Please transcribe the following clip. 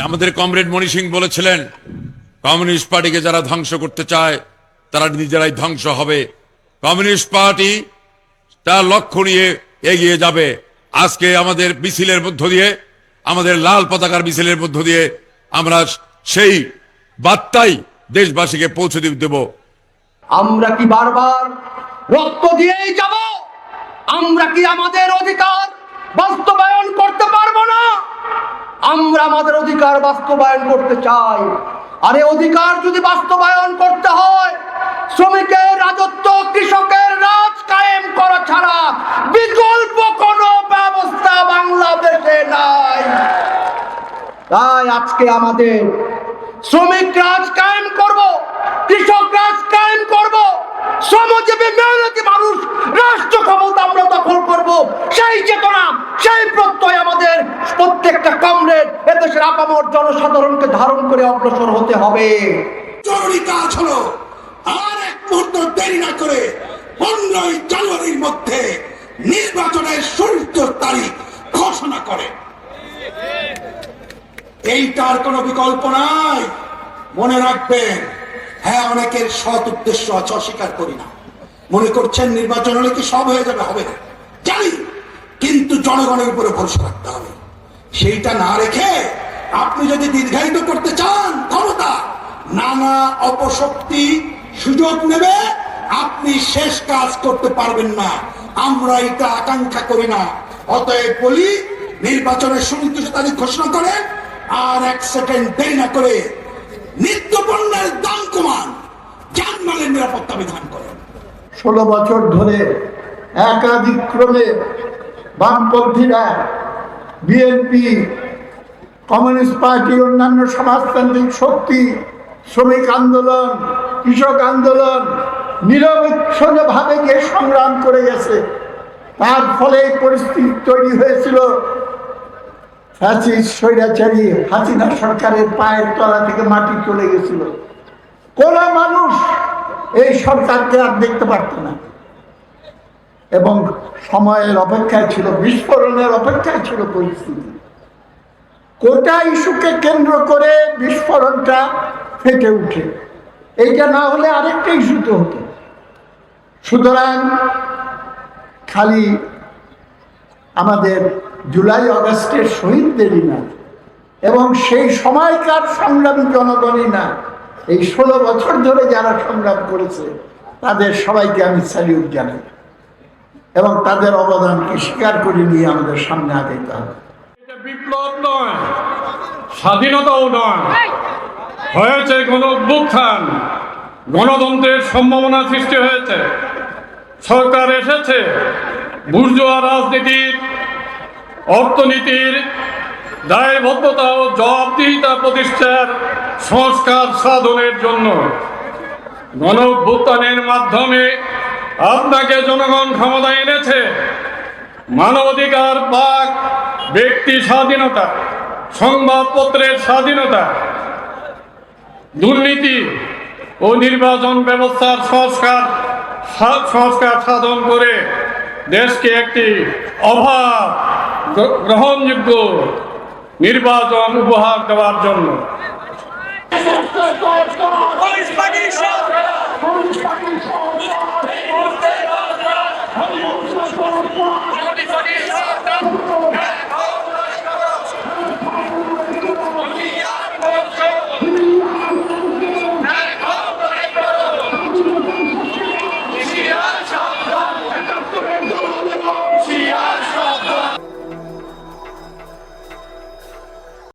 আমাদের কমরেড মণি সিং বলেছিলেন, কমিউনিস্ট পার্টিকে যারা ধ্বংস করতে চায়, তারা নিজেরাই ধ্বংস হবে। কমিউনিস্ট পার্টি তার লক্ষ্য নিয়ে এগিয়ে যাবে। আজকে আমাদের মিছিলের মধ্য দিয়ে, আমাদের লাল পতাকার মিছিলের মধ্য দিয়ে আমরা সেই বার্তাই দেশবাসীকে পৌঁছে দেব। আমরা কি বারবার রক্ত দিয়েই যাব? আমরা কি আমাদের অধিকার বাস্তবায়ন করতে আমরা আমাদের অধিকার বাস্তবায়ন করতে চাই। আরে অধিকার যদি বাস্তবায়ন করতে হয়, শ্রমিকের রাজত্ব, কৃষকের রাজ কায়েম করা ছাড়া বিকল্প কোনো ব্যবস্থা বাংলাদেশে নাই। তাই আজকে আমাদের শ্রমিক রাজ কায়েম করব, কৃষক রাজ কায়েম করব, শ্রমজীবী, মেহনতি মানুষ, রাষ্ট্র ক্ষমতা আমরা সেই চেতনা, সেই প্রত্যয় আমাদের প্রত্যেকটা কমরেড এদেশের আপামর জনসাধারণকে ধারণ করে অগ্রসর হতে হবে। জরুরি কাজ হলো আর এক মুহূর্ত দেরি না করে পনেরোই জানুয়ারির মধ্যে নির্বাচনের সূর্য তারিখ ঘোষণা করে। এইটার কোনো বিকল্প নাই। মনে রাখবেন হ্যাঁ অনেকের সৎ উদ্দেশ্য আছে, অস্বীকার করি না। মনে করছেন নির্বাচন হলে কি সব হয়ে যাবে? হবে না। কিন্তু জনগণের উপরে ভরসা রাখতে হবে। সেইটা না রেখে আপনি যদি দীর্ঘায়িত করতে চান ক্ষমতা, নানা অপশক্তি সুযোগ নেবে, আপনি শেষ কাজ করতে পারবেন না। আমরা এটা আকাঙ্ক্ষা করি না। অতএব বলি, নির্বাচনের সুনির্দিষ্ট তারিখ ঘোষণা করেন, আর এক সেকেন্ড দেরি না করে নিত্য পণ্যের দাম কমান, যানমালের নিরাপত্তা বিধান করেন। ষোলো বছর ধরে একাধিক ক্রমে বামপন্থীরা, বিএনপি, কমিউনিস্ট পার্টি অন্যান্য সমাজতান্ত্রিক শক্তি, শ্রমিক আন্দোলন, কৃষক আন্দোলন নিরবিচ্ছিন্নভাবে গিয়ে সংগ্রাম করে গেছে, তার ফলে এই পরিস্থিতি তৈরি হয়েছিল। ফ্যাসিস্ট, স্বৈরাচারী হাসিনা সরকারের পায়ের তলা থেকে মাটি চলে গেছিল। কোন মানুষ এই সরকারকে আর দেখতে পারত না। এবং সময়ের অপেক্ষায় ছিল, বিস্ফোরণের অপেক্ষায় ছিল পরিস্থিতি। কোটা ইস্যুকে কেন্দ্র করে বিস্ফোরণটা ফেটে উঠে। এইটা না হলে আরেকটা ইস্যুতে হতো। সুতরাং খালি আমাদের জুলাই অগস্টের শহীদদেরই না, এবং সেই সময়কার সংগ্রামী জনগণই না। এই ষোলো বছর ধরে যারা সংগ্রাম করেছে, তাদের সবাইকে আমি স্যালিউট জানাই। এবং তাদের অবদানকে স্বীকার করে নিয়ে আমাদের সামনে আগাইতে হবে। বিপ্লব নয়, স্বাধীনতাও নয়। হয়েছে গণ অভ্যুত্থান গণতন্ত্রের সম্ভাবনা সৃষ্টি হয়েছে। সরকার এসেছে, বুর্জোয়া রাজনীতির, অর্থনীতির দায়বদ্ধতা ও জবাবদিহিতা প্রতিষ্ঠার সংস্কার সাধনের জন্য গণ মাধ্যমে আপনাকে জনগণ ক্ষমতা এনেছে। মানবাধিকার বাক ব্যক্তি স্বাধীনতা সংবাদপত্রের স্বাধীনতা দুর্নীতি ও নির্বাচন ব্যবস্থার সংস্কার সা- সংস্কার সাধন করে দেশকে একটি অভাব গ্র- গ্রহণযোগ্য নির্বাচন উপহার দেওয়ার জন্য। Yes. Yes.